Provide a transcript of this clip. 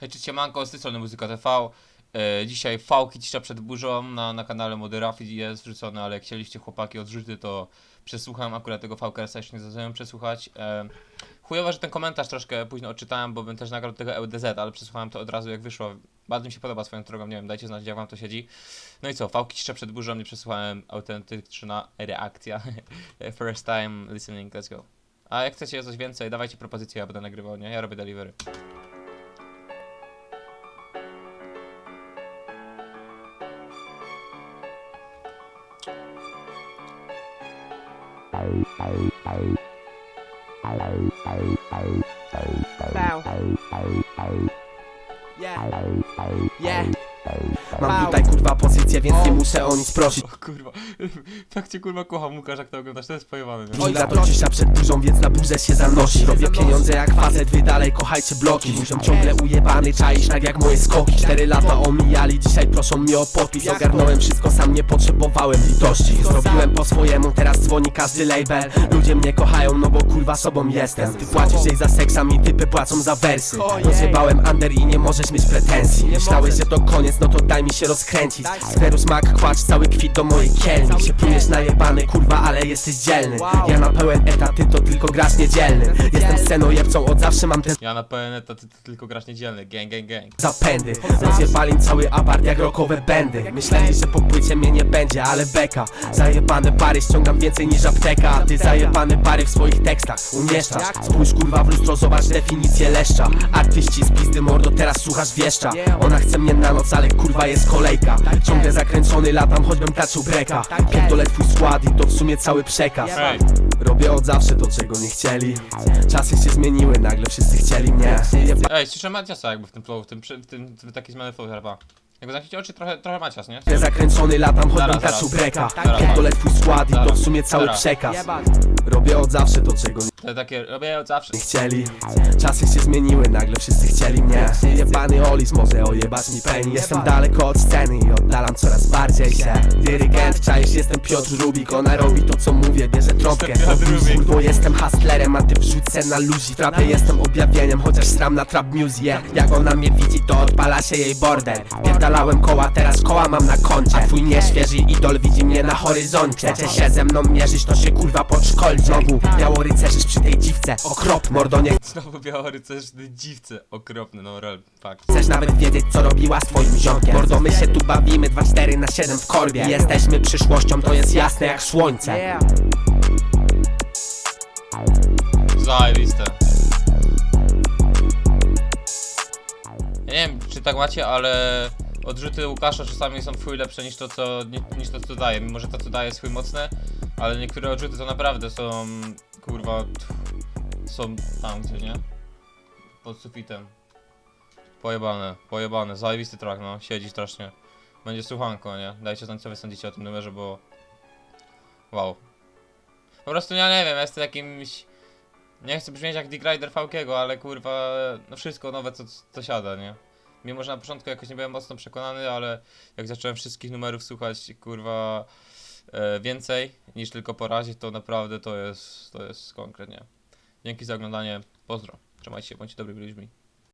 Hej, cześć, siemanko, z tej strony Muzyka TV. E, dzisiaj fałki cisza przed burzą na, na kanale Mody Rafi jest wrzucony, ale jak chcieliście chłopaki odrzuty, to przesłuchałem akurat tego VKS, jeszcze nie zdążyłem przesłuchać. E, chujowo, że ten komentarz troszkę późno odczytałem, bo bym też nagrał tego LDZ, ale przesłuchałem to od razu jak wyszło. Bardzo mi się podoba swoją drogą, nie wiem, dajcie znać jak wam to siedzi. No i co, fałki cisza przed burzą, nie przesłuchałem, autentyczna reakcja. First time listening, let's go. A jak chcecie coś więcej, dawajcie propozycje, ja będę nagrywał, nie? Ja robię delivery. Bow. Yeah. Yeah. Mam tutaj kurwa pozycję, więc nie muszę o nic prosić. O kurwa, tak cię kurwa kocham Łukasz, jak to oglądasz, to jest pojebane, nie? Oj, to cisza przed burzą, więc na burzę się zanosi. Robię pieniądze jak facet, wy dalej kochajcie bloki. Muszą ciągle ujebany, czaisz tak jak moje skoki. Cztery lata omijali, dzisiaj proszą mnie o podpis. Ogarnąłem wszystko, sam nie potrzebowałem litości. Zrobiłem po swojemu, teraz dzwoni każdy label. Ludzie mnie kochają, no kurwa sobą jestem. Ty płacisz jej za seks, a mi typy płacą za wersy. Rozjebałem under i nie możesz mieć pretensji. Myślałeś, że to koniec, no to daj mi się rozkręcić. Skweru smak, kłacz cały kwit do mojej kielni. Się plujesz najebany, kurwa, ale jesteś dzielny. Ja na pełen etat, ty to tylko grasz niedzielny. Jestem scenojebcą, od zawsze mam ten Ja na PN to ty, ty tylko grasz niedzielny, gang, gang, gang. zapędy. Rozjebali cały apart jak rokowe będy Myśleli, że po płycie mnie nie będzie, ale beka. Zajebane pary ściągam więcej niż apteka. Ty zajebane pary w swoich tekstach umieszczasz Spójrz kurwa w lustro, zobacz definicję leszcza. Artyści z pizdy mordo, teraz słuchasz wieszcza. Ona chce mnie na noc, ale kurwa jest kolejka. Ciągle zakręcony latam, choćbym taczył breka Pierdolę twój skład i to w sumie cały przekaz. Robię od zawsze to, czego nie chcieli. Czasy się zmieniły, nagle wszyscy chcieli mnie. Ej, słyszę Maciasa jakby w tym flow, w tym, przy- w tym, w takiej zmiany flow chyba. Jakby zamknięcie oczy, trochę, trochę Macias, nie? Zakręcony latam, choćbym Zaraz, taczył zaraz. breka Zaraz. Pierdolę twój skład i to w sumie cały przekaz. Robię od zawsze to, czego To takie, robię od zawsze. nie chcieli. Czasy się zmieniły, nagle wszyscy chcieli mnie. Jebany Olis może ojebać mi peni Jestem daleko od sceny i oddalam coraz bardziej się. Dyrygent, czaisz, jestem Piotr Rubik. Ona robi to co mówię, bierze trąbkę. Kurwo, jestem hustlerem, a ty wrzuć se na ludzi trapie jestem objawieniem, chociaż sram na trap music. Jak ona mnie widzi, to odpala się jej border. Pierdalałem koła, teraz koła mam na koncie. A twój nieświeży idol widzi mnie na horyzoncie. Chcecie się ze mną mierzyć, to się kurwa podszkolcie Znowu biało tej dziwce Okrop, mordo, nie Znowu białorycerz, dziwce, okropny, no real, fuck. chcesz nawet wiedzieć co robiła z twoim ziomkiem Mordo, my się tu bawimy 2-4 na 7 w korbie Jesteśmy przyszłością, to jest jasne jak słońce Yeah. Zajebiste. Ja nie wiem, czy tak macie, ale odrzuty Łukasza czasami są twój lepsze niż to, co, ni- niż to, co daje. Mimo, że to, co daje jest twój mocne, ale niektóre odrzuty to naprawdę są, kurwa, są tam gdzie, nie? Pod sufitem. Pojebane, pojebane, zajebisty track, no, siedzi strasznie. Będzie słuchanko, nie? Dajcie znać, co wy sądzicie o tym numerze, bo... Wow. Po prostu ja nie wiem, ja jestem jakimś... Nie chcę brzmieć jak Dick Rider Falkiego, ale kurwa, no wszystko nowe co, co siada, nie? Mimo, że na początku jakoś nie byłem mocno przekonany, ale jak zacząłem wszystkich numerów słuchać, kurwa, e, więcej niż tylko po razie, to naprawdę to jest, to jest konkretnie. Dzięki za oglądanie, pozdro. Trzymajcie się, bądźcie dobrymi ludźmi.